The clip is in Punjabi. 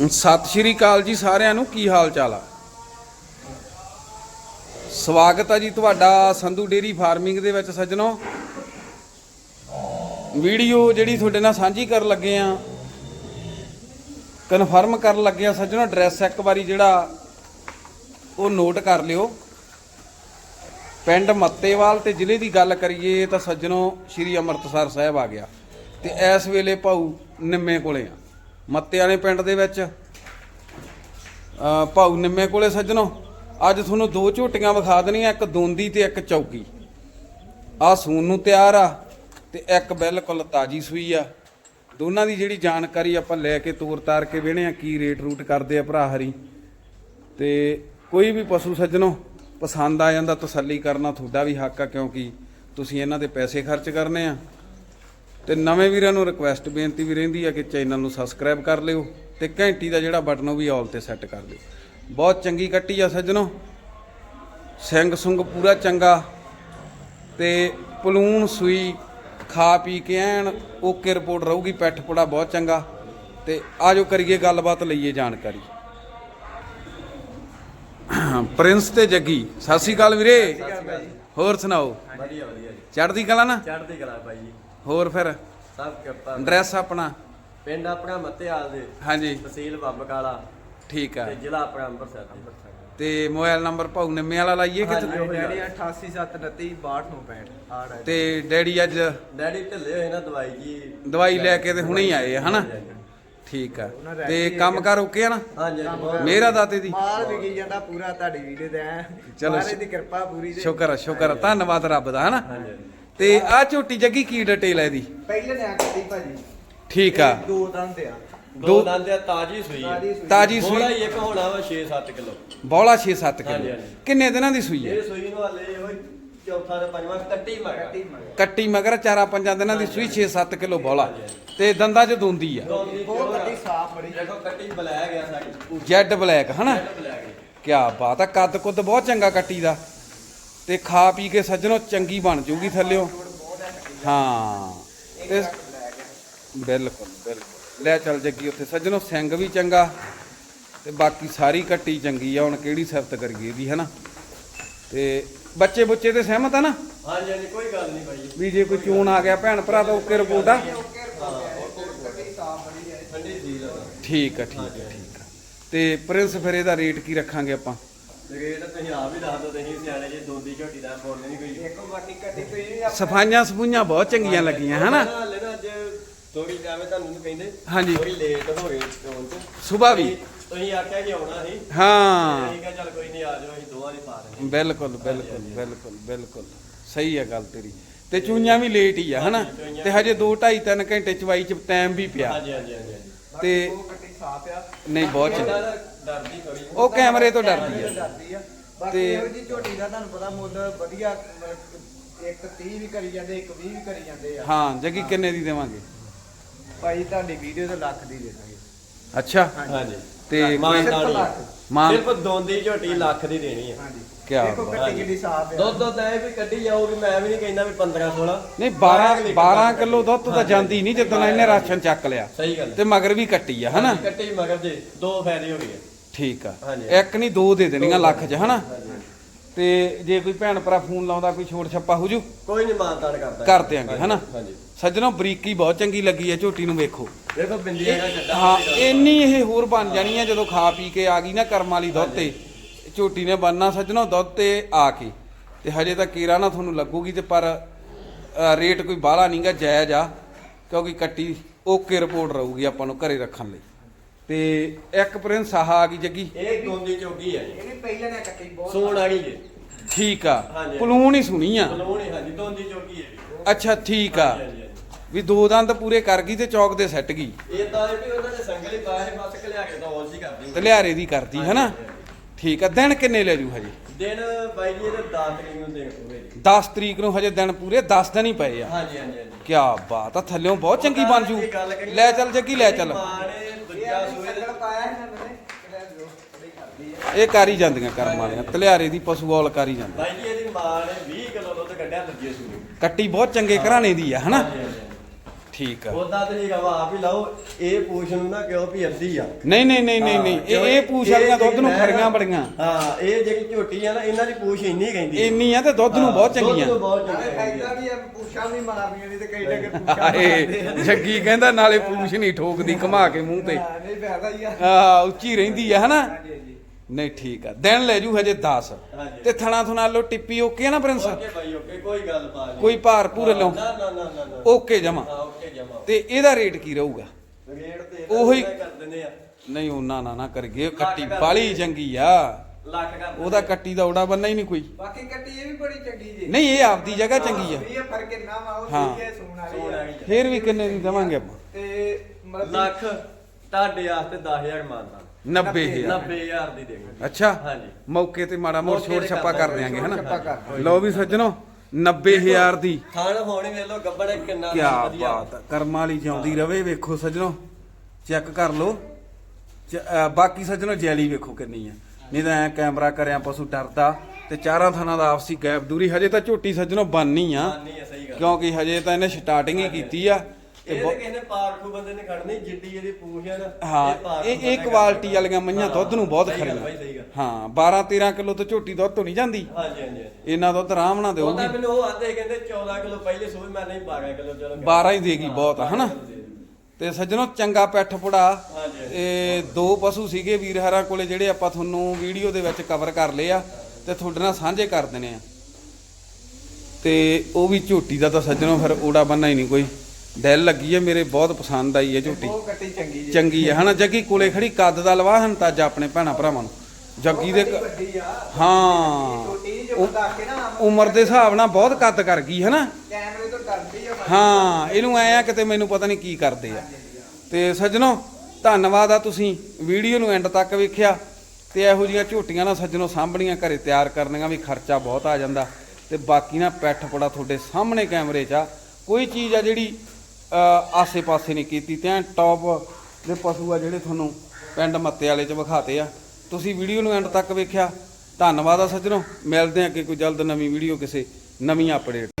ਸਤਿ ਸ਼੍ਰੀ ਅਕਾਲ ਜੀ ਸਾਰਿਆਂ ਨੂੰ, ਕੀ ਹਾਲ ਚਾਲ ਆ? ਸਵਾਗਤ ਆ ਜੀ ਤੁਹਾਡਾ ਸੰਧੂ ਡੇਰੀ ਫਾਰਮਿੰਗ ਦੇ ਵਿੱਚ ਸੱਜਣੋ। ਵੀਡੀਓ ਜਿਹੜੀ ਤੁਹਾਡੇ ਨਾਲ ਸਾਂਝੀ ਕਰਨ ਲੱਗੇ ਆ ਕਨਫਰਮ ਕਰਨ ਲੱਗੇ ਆ ਸੱਜਣੋ ਐਡਰੈਸ ਇੱਕ ਵਾਰੀ ਜਿਹੜਾ ਉਹ ਨੋਟ ਕਰ ਲਿਓ। ਪਿੰਡ ਮੱਤੇਵਾਲ ਤੇ ਜ਼ਿਲ੍ਹੇ ਦੀ ਗੱਲ ਕਰੀਏ ਤਾਂ ਸੱਜਣੋ, ਸ਼੍ਰੀ ਅੰਮ੍ਰਿਤਸਰ ਸਾਹਿਬ ਆ ਗਿਆ ਤੇ ਇਸ ਵੇਲੇ ਭਾਊ ਨਿੰਮੇ ਕੋਲੇ ਆ। ਮੱਤੇ ਵਾਲੇ ਪਿੰਡ ਦੇ ਵਿੱਚ। ਅ, ਭਾਊ ਨਿੰਮੇ ਕੋਲੇ ਸੱਜਣੋ ਅੱਜ ਤੁਹਾਨੂੰ ਦੋ ਝੋਟੀਆਂ ਵਿਖਾ ਦੇਣੀਆਂ ਇੱਕ ਦੋਂਦੀ ਤੇ ਇੱਕ ਚੌਕੀ। ਆ ਸੂਨ ਨੂੰ ਤਿਆਰ ਆ ਤੇ ਇੱਕ ਬਿਲਕੁਲ ਤਾਜੀ ਸੂਈ ਆ। ਦੋਨਾਂ ਦੀ ਜਿਹੜੀ ਜਾਣਕਾਰੀ ਆਪਾਂ ਲੈ ਕੇ ਤੋਰ ਤਾਰ ਕੇ ਵੇਣੇ ਆ ਕੀ ਰੇਟ ਰੂਟ ਕਰਦੇ ਆ ਭਰਾ ਹਰੀ। ਤੇ ਕੋਈ ਵੀ ਪਸ਼ੂ ਸੱਜਣੋ ਪਸੰਦ ਆ ਜਾਂਦਾ ਤਸੱਲੀ ਕਰਨਾ ਤੁਹਾਡਾ ਵੀ ਹੱਕ ਆ ਕਿਉਂਕਿ ਤੁਸੀਂ ਇਹਨਾਂ ਦੇ ਪੈਸੇ ਖਰਚ ਕਰਨੇ ਆ। ਤੇ ਨਵੇਂ ਵੀਰਾਂ ਨੂੰ ਰਿਕੁਐਸਟ ਬੇਨਤੀ ਵੀ ਰਹਿੰਦੀ ਆ ਕਿ ਚੈਨਲ ਨੂੰ ਸਬਸਕ੍ਰਾਈਬ ਕਰ ਲਿਓ ਤੇ ਘੰਟੀ ਦਾ ਜਿਹੜਾ ਬਟਨ ਉਹ ਵੀ ਆਲ ਤੇ ਸੈੱਟ ਕਰ ਲਿਓ। ਬਹੁਤ ਚੰਗੀ ਕੱਟੀ ਆ ਸੱਜਣੋ। ਸਿੰਘ ਸੁੰਗ ਪੂਰਾ ਚੰਗਾ। ਤੇ ਪਲੂਣ ਸੂਈ ਖਾ ਪੀ ਕੇ ਐਨ ਓਕੇ ਰਿਪੋਰਟ ਰਹੂਗੀ ਪੈਠ ਪੁੜਾ ਬਹੁਤ ਚੰਗਾ। ਤੇ ਆਜੋ ਕਰੀਏ ਗੱਲਬਾਤ ਲਈਏ ਜਾਣਕਾਰੀ। ਪ੍ਰਿੰਸ ਤੇ ਜੱਗੀ ਸਤਿ ਸ਼੍ਰੀ ਅਕਾਲ ਵੀਰੇ। ਹੋਰ ਸੁਣਾਓ? ਵਧੀਆ ਵਧੀਆ ਚੜ੍ਹਦੀ ਕਲਾ ਨਾ? ਚੜ੍ਹਦੀ ਕਲਾ ਜੀ। ਹੋਰ ਫਿਰ? ਸਭ ਕਿਰਪਾ ਐਡਰੈਸ ਆਪਣਾ? ਪਿੰਡ ਆਪਣਾ ਮੱਤੇਆਲ ਦੇ। ਹਾਂਜੀ। ਤਹਿਸੀਲ ਬੰਬ ਕਾਲਾ ਠੀਕ ਆ। ਤੇ ਜ਼ਿਲ੍ਹਾ ਆਪਣਾ ਅੰਮ੍ਰਿਤਸਰ ਤੇ ਮੋਬਾਈਲ ਨੰਬਰ ਭਾਊ ਨਿੰਮੇ ਵਾਲਾ ਲਾਈਏ ਕਿ ਹਾਂਜੀ। ਡੈਡੀ 8879326265 ਆ ਰਿਹਾ ਤੇ ਡੈਡੀ ਅੱਜ ਡੈਡੀ ਢਿੱਲੇ ਹੋਏ ਨਾ ਦਵਾਈ ਜੀ। ਦਵਾਈ ਲੈ ਕੇ ਤੇ ਹੁਣੇ ਹੀ ਆਏ ਆ ਹਨਾ? ਠੀਕ ਆ। ਤੇ ਕੰਮ ਕਾਰ ਓਕੇ ਆ ਨਾ? ਹਾਂਜੀ ਹਾਂਜੀ। ਬਹੁਤ- ਮੇਰਾ ਦਾਤੇ ਦੀ। ਮਾਲ ਵਿਕੀ ਜਾਂਦਾ ਪੂਰਾ ਤੁਹਾਡੀ ਵੀਡੀਓ ਤੇ ਐ। ਚਲੋ ਮਹਾਰਾਜ ਦੀ ਕਿਰਪਾ ਪੂਰੀ ਜੀ ਸ਼ੁਕਰ ਆ ਸ਼ੁਕਰ ਆ। ਧੰਨਵਾਦ ਰੱਬ ਦਾ ਹਨਾ? ਹਾਂਜੀ ਹਾਂਜੀ। ਤੇ ਆ ਝੋਟੀ ਜੱਗੀ ਕੀ ਡਿਟੇਲ ਹੈ ਇਹਦੀ? ਪਹਿਲੇ ਨੇ ਆਖੀ ਭਾਜੀ ਠੀਕ ਆ। ਇਹ ਦੋ ਦੰਦ ਆ। ਦੋ- ਦੋ ਦੰਦ ਆ ਤਾਜੀ ਸੂਈ ਤਾਜੀ ਸੂਈ। ਤਾਜੀ ਹੀ ਇੱਕ ਹੋਣਾ ਵਾ 6-7 ਕਿਲੋ। ਬੌਲਾ 6-7 ਹਾਂਜੀ, ਕਿਲੋ। ਹਾਂਜੀ। ਕਿੰਨੇ ਦਿਨਾਂ ਦੀ ਸੂਈ ਹੈ ਇਹ ਸੂਈ ਨੂੰ ਹਲੇ ਉਹ ਚੌਥਾ ਤੇ ਪੰਜਵਾਂ ਕੱਟੀ ਮਗਾ ਕੱਟੀ ਮਗਰ। ਕੱਟੀ ਮਗਰ ਚਾਰਾ ਪੰਜਾਂ ਦਿਨਾਂ ਦੀ ਸੂਈ 6-7 ਕਿਲੋ ਬੌਲਾ ਤੇ ਦੰਦਾਂ 'ਚ ਦੁੰਦੀ ਆ। ਬਹੁਤ ਕੱਟੀ ਸਾਫ਼ ਬੜੀ। ਦੇਖੋ ਕੱਟੀ ਬਲਾਇਆ ਗਿਆ ਸਾਡੀ। ਜੈਡ ਬਲੈਕ ਹਨਾ? ਬਲਾਇਆ ਗਿਆ ਕਿਆ ਬਾਤ ਆ ਕੱਦ ਕੁੱਦ ਬਹੁਤ ਚੰਗਾ ਕੱਟੀ ਦਾ। ਤੇ ਖਾ ਪੀ ਕੇ ਸੱਜਣੋ ਚੰਗੀ ਬਣ ਜੂਗੀ ਥੱਲਿਓ। ਹਾਂ। ਤੇ ਬਿਲਕੁਲ ਬਿਲਕੁਲ। ਲੈ ਚੱਲ ਜੱਗੀ ਉੱਥੇ। ਸੱਜਣੋ ਸਿੰਘ ਵੀ ਚੰਗਾ ਤੇ ਬਾਕੀ ਸਾਰੀ ਕੱਟੀ ਚੰਗੀ ਆ। ਹੁਣ ਕਿਹੜੀ ਸਿਫਤ ਕਰੀਏ ਇਹਦੀ ਹਨਾ? ਤੇ ਬੱਚੇ ਬੁੱਚੇ ਤੇ ਸਹਿਮਤ ਆ ਨਾ? ਹਾਂਜੀ ਹਾਂਜੀ ਕੋਈ ਗੱਲ ਨਹੀਂ ਬਾਈ ਵੀ ਜੇ ਕੋਈ ਚੂਨ ਆ ਗਿਆ ਭੈਣ ਭਰਾ ਤਾਂ ਓਕੇ ਰਿਪੋਰਟ ਆ? ਦਾ ਠੀਕ ਆ ਠੀਕ ਆ ਠੀਕ ਆ। ਤੇ ਪ੍ਰਿੰਸ ਫਿਰ ਇਹਦਾ ਰੇਟ ਕੀ ਰੱਖਾਂਗੇ ਆਪਾਂ? ਰੇਟ ਤੁਸੀਂ ਆਪ ਹੀ ਦੱਸ ਦਿਓ ਤੁਸੀਂ ਸਿਆਣੇ ਜੀ ਦੋਦੀ ਝੋਟੀ ਦਾ ਬੋਲ ਨਹੀਂ ਕੋਈ। ਦੇਖੋ ਬਾਕੀ ਕੱਟੀ ਤੁਸੀਂ ਵੀ ਆਪ- ਸਫਾਈਆਂ ਸਫੂਈਆਂ ਬਹੁਤ ਚੰਗੀਆਂ ਲੱਗੀਆਂ ਹਨਾ? ਹਾਲੇ ਨਾ ਅੱਜ ਥੋੜੀ ਜਿਵੇਂ ਤੁਹਾਨੂੰ ਨੂੰ ਕਹਿੰਦੇ ਹਾਂਜੀ। ਥੋੜੀ ਲੇਟ ਹੋ ਗਈ ਚੋਣ ਚ ਸੁਬਾਹ ਵੀ। ਤੁਸੀਂ ਆਖਿਆ ਕਿ ਆਉਣਾ ਸੀ। ਹਾਂ। ਠੀਕ ਹੈ ਚੱਲ ਕੋਈ ਨਹੀਂ ਆ ਜਾਓ ਅਸੀਂ ਦੋਵਾਂ ਦੀ ਪਾ ਦਿੰਦੇ ਬਿਲਕੁਲ ਬਿਲਕੁਲ ਬਿਲਕੁਲ ਬਿਲਕੁਲ। ਸਹੀ ਹੈ ਗੱਲ ਤੇਰੀ। ਤੇ ਚੂਈਆਂ ਵੀ ਲੇਟ ਹੀ ਆ ਹਨਾ? ਤੇ ਹਜੇ 2 2.5 3 ਘੰਟੇ ਚਵਾਈ ਚ ਟਾਈਮ ਵੀ ਪਿਆ। ਹਾਂਜੀ ਹਾਂਜੀ ਹਾਂਜੀ ਹਾਂਜੀ। ਬਾਕੀ ਤੇ- ਉਹ ਕੱਟੀ ਸਾਫ਼ ਆ। ਨਹੀਂ ਬਹੁਤ ਚੰਗਾ ਇਹਦਾ ਨਾ ਡਰਦੀ ਥੋੜੀ ਉਹ ਕੈਮਰੇ ਤੋਂ ਡਰਦੀ ਆ ਡਰਦੀ ਆ। ਬਾਕੀ ਤੇ- ਇਹੋ ਜੀ ਝੋਟੀ ਦਾ ਤੁਹਾਨੂੰ ਪਤਾ ਮੁੱਲ ਵਧੀਆ ਮਤਲਬ ਇੱਕ 30 ਵੀ ਕਰੀ ਜਾਂਦੇ ਇੱਕ 20 ਵੀ ਕਰੀ ਜਾਂਦੇ ਆ। ਹਾਂ ਜੱਗੀ ਕਿੰਨੇ ਦੀ ਦੇਵਾਂਗੇ? ਭਾਈ ਤੁਹਾਡੀ ਵੀਡੀਓ ਤੇ ਲੱਖ ਦੀ ਦੇ ਦਾਂਗੇ। ਅੱਛਾ। ਹਾਂਜੀ। ਤੇ ਮਾਨ ਕੋਈ- ਨਾਲ ਲੱਖ। ਮਾਨ ਸਿਰਫ ਦੋਂਦੀ ਝੋਟੀ ਲੱਖ ਦੀ ਦੇਣੀ ਹੈ ਹਾਂਜੀ। ਕਿਆ ਦੇਖੋ ਬਾਤ। ਕੱਟੀ ਕਿੱਡੀ ਸਾਫ਼ ਆ ਦੁੱਧ ਦੁੱਧ ਐ ਵੀ ਕੱਢੀ ਜਾਓ ਵੀ ਮੈਂ ਵੀ ਨਹੀਂ ਕਹਿੰਦਾ ਵੀ 15 16 ਨਹੀਂ 12 12 ਕਿਲੋ ਦੁੱਧ ਤਾਂ ਜਾਂਦੀ ਨਹੀਂ ਜਦੋਂ ਇਹਨੇ ਰਾਸ਼ਨ ਚੱਕ ਲਿਆ। ਸਹੀ ਗੱਲ ਤੇ ਮਗਰ ਵੀ ਕੱਟੀ ਆ ਹਨਾ? ਕੱਟੀ ਮਗਰ ਜੇ ਦੋ ਫਾਇਦੇ ਹੋ ਗਏ। ਠੀਕ ਆ। ਹਾਂਜੀ। ਇੱਕ ਨਹੀਂ ਦੋ ਦੇ ਦੇਣੀਆਂ ਲੱਖ ਚ ਹਨਾ? ਹਾਂਜੀ। ਤੇ ਜੇ ਕੋਈ ਭੈਣ ਭਰਾ ਫੋਨ ਲਾਉਂਦਾ ਕੋਈ ਛੋਟ ਛੱਪਾ ਹੋ ਜੂ? ਕੋਈ ਨਹੀਂ ਮਾਨਤਾਨ ਕਰਦਾ। ਕਰ ਦਿਆਂਗੇ, ਹਾਂਜੀ, ਹਨਾ? ਹਾਂਜੀ। ਸੱਜਣੋ ਬਰੀਕੀ ਬਹੁਤ ਚੰਗੀ ਲੱਗੀ ਹੈ ਝੋਟੀ ਨੂੰ ਵੇਖੋ। ਦੇਖੋ ਬਿੰਦੀਆਂ ਦਾ ਚੱਡਾ ਹਾਂ ਇੰਨੀ ਇਹ ਹੋਰ ਬਣ ਜਾਣੀ ਹੈ ਜਦੋਂ ਖਾ ਪੀ ਕੇ ਆ ਗਈ ਨਾ ਕਰਮ ਵਾਲੀ ਦੁੱਧ ਤੇ। ਝੋਟੀ ਨੇ ਬੰਨਣਾ ਸੱਜਣੋ ਦੁੱਧ ਤੇ ਆ ਕੇ। ਤੇ ਹਜੇ ਤਾਂ ਕੀਰਾ ਨਾ ਤੁਹਾਨੂੰ ਲੱਗੂਗੀ ਤੇ ਪਰ ਰੇਟ ਕੋਈ ਬਾਹਲਾ ਨਹੀਂਗਾ ਜਾਇਜ਼ ਆ। ਕਿਉਂਕਿ ਕੱਟੀ ਓਕੇ ਰਿਪੋਰਟ ਰਹੂਗੀ ਆਪਾਂ ਨੂੰ ਘਰੇ ਰੱਖਣ ਲਈ। ਤੇ ਇੱਕ ਪ੍ਰਿੰਸ ਆਹ ਆ ਗਈ ਜੱਗੀ। ਇਹ ਦੋਂਦੀ ਚੌਗੀ ਹੈ ਇਹ ਵੀ ਪਹਿਲੇ ਨੇ ਕੱਟੀ ਬਹੁਤ। ਸੂਣ ਆ ਗਈ ਜੀ। ਠੀਕ ਆ। ਹਾਂਜੀ। ਪਲੂਣ ਹੀ ਸੁਣੀ ਆ। ਬਲੋਣੀ ਹਾਂਜੀ ਦੋਂਦੀ ਚੌਗੀ ਹੈ ਅੱਛਾ ਠੀਕ ਆ। ਹਾਂਜੀ, ਹਾਂਜੀ, ਹਾਂਜੀ। ਵੀ ਦੋ ਦੰਦ ਪੂਰੇ ਕਰ ਗਈ ਤੇ ਚੌਕ ਦੇ ਸੱਟ ਗਈ। ਇਹ ਤਾਂ ਇਹ ਵੀ ਉਹਨਾਂ ਨੇ ਸੰਗਲੀ ਪਾਏ ਬਸ ਕਲਿਆ ਕੇ ਤਾਂ ਔਲ ਜੀ ਕਰਦੀ। ਤੇ ਲਿਆਰੇ ਦੀ ਕਰਦੀ ਹਨਾ? ਠੀਕ ਆ ਦਿਨ ਕਿੰਨੇ ਲੈ ਜੂ ਹਜੇ? ਦਿਨ ਬਾਈ ਜੀ ਇਹਦੇ 10 ਤਰੀਕ ਨੂੰ ਦੇਖ ਪੂਰੇ ਜੀ 10 ਤਰੀਕ ਨੂੰ ਹਜੇ ਦਿਨ ਪੂਰੇ 10 ਦਿਨ ਹੀ ਪਏ ਆ। ਹਾਂਜੀ ਹਾਂਜੀ ਹਾਂਜੀ। ਕੀ ਬਾਤ ਆ ਥੱਲਿਓਂ ਬਹੁਤ ਚੰਗੀ ਬਣ ਜੂ। ਲੈ ਚੱਲ ਜੱਗੀ ਲੈ ਚੱਲ। ਇਹ ਸੂਏ ਦੇ ਪਾਇਆ ਕਾਰੀ ਜਾਂਦੀਆਂ ਕਰਮ ਵਾਲੀਆਂ ਤਲਿਆਰੇ ਦੀ ਪਸ਼ੂ ਔਲ ਕਾਰੀ ਜਾਂਦੀ ਬਾਈ ਜੀ ਇਹਦੀ ਮਾਂ ਨੇ 20 ਕਿਲੋ ਦੁੱਧ ਕੱਢਿਆ ਦੂਜੇ ਸੂਏ। ਕੱਟੀ ਬਹੁਤ ਚੰਗੇ ਘਰਾਣੇ ਦੀ ਆ ਹਨਾ। ਠੀਕ ਆ। ਉਹਦਾ ਤੁਸੀਂ ਹਵਾ ਆਪ ਹੀ ਲਾਓ ਇਹ ਪੂਛ ਨੂੰ ਨਾ ਕਿਉਂ ਵੀ ਅੱਧੀ ਆ? ਨਹੀਂ ਨਹੀਂ ਨਹੀਂ ਨਹੀਂ ਨਹੀਂ ਇਹ ਇਹ ਪੂਛ ਵਾਲੀਆਂ ਦੁੱਧ ਨੂੰ ਖਰੀਆਂ ਬੜੀਆਂ। ਹਾਂ ਇਹ ਜਿਹੜੀ ਝੋਟੀ ਆ ਨਾ ਇਹਨਾਂ ਦੀ ਪੂਛ ਇੰਨੀ ਕਹਿੰਦੀ ਇੰਨੀ ਆ ਤੇ ਦੁੱਧ ਨੂੰ ਬਹੁਤ ਦੁੱਧ ਚੰਗੀਆਂ। ਬਹੁਤ ਨਾਲੇ ਚੰਗੀਆਂ ਫਾਇਦਾ ਵੀ ਆ ਪੁੱਛਾਂ ਵੀ ਮਾਰਨੀਆਂ ਨਹੀਂ ਤੇ ਕਈ ਟੱਕੇ ਪੁੱਛਾਂ ਏ ਜੱਗੀ ਕਹਿੰਦਾ ਨਾਲੇ ਪੂਛ ਨਹੀਂ ਠੋਕਦੀ ਘੁਮਾ ਕੇ ਮੂੰਹ ਤੇ। ਨਹੀਂ ਫਾਇਦਾ ਹੀ ਆ। ਆ ਉੱਚੀ ਰਹਿੰਦੀ ਆ ਹਨਾ? ਨਹੀਂ ਠੀਕ ਆ। ਦਿਨ ਲੈ ਜੂ ਹਜੇ 10 ਹਾਂਜੀ। ਤੇ ਥਣਾ ਥੁਣਾ ਲੋ ਟਿੱਪੀ ਓਕੇ ਆ ਨਾ ਪ੍ਰਿੰਸ? ਓਕੇ ਭਾਈ ਓਕੇ ਕੋਈ ਗੱਲ ਪਾ ਨਹੀਂ। ਕੋਈ ਭਾਰ ਭੂਰ ਲਓ। ਨਾ ਨਾ ਨਾ ਨਾ ਨਾ। ਓਕੇ ਜਮਾ। ਹਾਂ ਓਕੇ ਜਮਾ। ਤੇ ਇਹਦਾ ਰੇਟ ਕੀ ਰਹੂਗਾ? ਰੇਟ ਤੇ ਉਹੀ- ਇਹਦਾ ਕਰ ਦਿੰਦੇ ਆ। ਨਹੀਂ ਉਹਨਾਂ ਨਾ ਨਾ ਕਰਗੇ ਕੱਟੀ ਕਰ ਬਾਲੀ। ਚੰਗੀ ਆ। ਲੱਖ ਕਰ ਦਿੰਦੇ ਉਹਦਾ। ਕੱਟੀ ਦਾ ਔੜਾ ਬੰਨਾ ਹੀ ਨਹੀਂ ਕੋਈ। ਬਾਕੀ ਕੱਟੀ ਇਹ ਵੀ ਬੜੀ ਚੰਗੀ ਜੀ। ਨਹੀਂ ਇਹ ਆਪਦੀ ਜਗ੍ਹਾ ਚੰਗੀ ਆ। ਇਹ ਫ਼ਰਕ ਇੰਨਾ ਵਾ ਉਹ ਹਾਂ। ਠੀਕ ਹੈ ਸੂਣ ਸੂਣ ਵਾਲੀ ਆ। ਵਾਲੀ ਆ। ਫੇਰ ਵੀ ਕਿੰਨੇ ਦੀ ਦੇਵਾਂਗੇ ਆਪਾਂ? ਤੇ ਮਤਲਬ ਲੱਖ ਤੁਹਾਡੇ ਵਾਸਤੇ 10000 ਮੰਨਦਾ। 90000 90000 ਦੀ ਦੇਗਾ ਅੱਛਾ? ਹਾਂਜੀ। ਮੌਕੇ ਤੇ ਮਾੜਾ ਮੋੜ ਛੋੜ ਛੱਪਾ ਕਰ ਦਿਆਂਗੇ ਹਨਾ। ਲਓ ਵੀ ਸੱਜਣੋ 90000 ਦੀ। ਖਾਣ ਹੋਣੀ ਵੇਖ ਲਓ ਗੱਬੜ ਕਿੰਨਾ ਕੀ ਬਾਤ ਕਰਮਾਂ ਵਾਲੀ ਜਿਉਂਦੀ ਰਵੇ ਵੇਖੋ ਸੱਜਣੋ। ਚੈੱਕ ਕਰ ਲਓ। ਬਾਕੀ ਸੱਜਣੋ ਜੈਲੀ ਵੇਖੋ ਕਿੰਨੀ ਆ। ਨਹੀਂ ਤਾਂ ਐ ਕੈਮਰਾ ਕਰਿਆ ਪਸ਼ੂ ਡਰਦਾ ਤੇ ਚਾਰਾਂ ਥਾਂ ਦਾ ਆਪਸੀ ਗੈਪ ਦੂਰੀ। ਹਜੇ ਤਾਂ ਝੋਟੀ ਸੱਜਣੋ ਬੰਨੀ ਆ। ਕਿਉਂਕਿ ਹਜੇ ਤਾਂ ਇਹਨੇ ਸਟਾਰਟਿੰਗ ਹੀ ਕੀਤੀ ਆ। ਤੇ ਇਹ ਬਹੁ- ਤਾਂ ਕਿਸੇ ਨੇ ਪਾਰਖੂ ਬੰਦੇ ਨੇ ਖੜਨੀ ਜਿੱਡੀ ਇਹਦੀ ਪੂਛ ਆ ਨਾ ਹਾਂ ਇਹ ਇਹ ਕੁਆਲਿਟੀ। ਵਾਲੀਆਂ ਮਈਆਂ ਦੁੱਧ ਨੂੰ ਬਹੁਤ ਖਰੀਆਂ। ਹਾਂ 12 13 ਕਿਲੋ ਤੋਂ ਝੋਟੀ ਦੁੱਧ ਤੋਂ ਨਹੀਂ ਜਾਂਦੀ। ਹਾਂਜੀ ਹਾਂਜੀ ਹਾਂਜੀ। ਇਹਨਾਂ ਦੁੱਧ ਆਰਾਮ ਨਾਲ ਉਹ ਦੇਊਗੀ ਤਾਂ ਮੈਨੂੰ ਉਹ ਆਂਦੇ ਕਹਿੰਦੇ 14 ਕਿਲੋ ਪਹਿਲੇ ਸੂਈ ਮੈਂ ਨਹੀਂ 12 ਕਿਲੋ ਚਲੋ 12 ਹੀ ਦੇਗੀ ਬਹੁਤ ਹਨਾ? ਤੇ ਸੱਜਣੋ ਚੰਗਾ ਪੈਠ ਪੁੜਾ। ਹਾਂਜੀ। ਇਹ ਦੋ ਪਸ਼ੂ ਸੀਗੇ ਵੀਰ ਹਰਾਂ ਕੋਲੇ ਜਿਹੜੇ ਆਪਾਂ ਤੁਹਾਨੂੰ ਵੀਡੀਓ ਦੇ ਵਿੱਚ ਕਵਰ ਕਰ ਲਏ ਆ ਤੇ ਤੁਹਾਡੇ ਨਾਲ ਸਾਂਝੇ ਕਰ ਦਿੰਨੇ ਆ। ਤੇ ਉਹ ਵੀ ਝੋਟੀ ਦਾ ਤਾਂ ਸੱਜਣੋ ਫਿਰ ਓੜਾ ਬੰਨਾ ਹੀ ਨਹੀਂ ਕੋਈ। ਦਿਲ ਲੱਗੀ ਹੈ ਮੇਰੇ ਬਹੁਤ ਪਸੰਦ ਆਈ ਹੈ ਝੋਟੀ। ਉਹ ਕੱਟੀ ਚੰਗੀ ਜੀ। ਚੰਗੀ ਹੈ ਹਨਾ? ਜੱਗੀ ਕੋਲੇ ਖੜੀ ਕੱਦ ਦਾ ਲਵਾਹਨ ਤਾਜਾ ਆਪਣੇ ਭੈਣਾ ਭਰਾਵਾਂ ਨੂੰ। ਜੱਗੀ ਦੇ ਹਾਂ। ਉਮਰ ਦੇ ਹਿਸਾਬ ਨਾਲ ਬਹੁਤ ਕੱਦ ਕਰ ਗਈ ਹਨਾ? ਕੈਮਰੇ ਤੋਂ ਡਰਦੀ ਆ ਬਾਕੀ। ਹਾਂ ਇਹਨੂੰ ਐ ਆ ਕਿਤੇ ਮੈਨੂੰ ਪਤਾ ਨਹੀਂ ਕੀ ਕਰਦੇ ਆ। ਤੇ ਸੱਜਣੋ ਧੰਨਵਾਦ ਆ ਤੁਸੀਂ ਵੀਡੀਓ ਨੂੰ ਐਂਡ ਤੱਕ ਵੇਖਿਆ। ਤੇ ਇਹੋ ਜੀਆਂ ਝੋਟੀਆਂ ਨਾ ਸੱਜਣੋ ਸਾਂਭਣੀਆਂ ਘਰੇ ਤਿਆਰ ਕਰਨੀਆਂ ਵੀ ਖਰਚਾ ਬਹੁਤ ਆ ਜਾਂਦਾ। ਤੇ ਬਾਕੀ ਨਾ ਪੈਠ ਪੜਾ ਤੁਹਾਡੇ ਸਾਹਮਣੇ ਕੈਮਰੇ 'ਚ ਆ। ਕੋਈ ਚੀਜ਼ ਆ ਜਿਹੜੀ ਆਸੇ-ਪਾਸੇ ਨਹੀਂ ਕੀਤੀ, ਤੇ ਐਂ ਟੌਪ ਦੇ ਪਸ਼ੂ ਆ ਜਿਹੜੇ ਤੁਹਾਨੂੰ ਪਿੰਡ ਮੱਤੇ ਵਾਲੇ 'ਚ ਵਿਖਾਤੇ ਆ। ਤੁਸੀਂ ਵੀਡੀਓ ਨੂੰ ਐਂਡ ਤੱਕ ਵੇਖਿਆ। ਧੰਨਵਾਦ ਆ ਸੱਜਣੋ। ਮਿਲਦੇ ਆ ਕਿ ਕੋਈ ਜਲਦ ਨਵੀਂ ਵੀਡੀਓ ਕਿਸੇ ਨਵੀਂ ਅਪਡੇਟ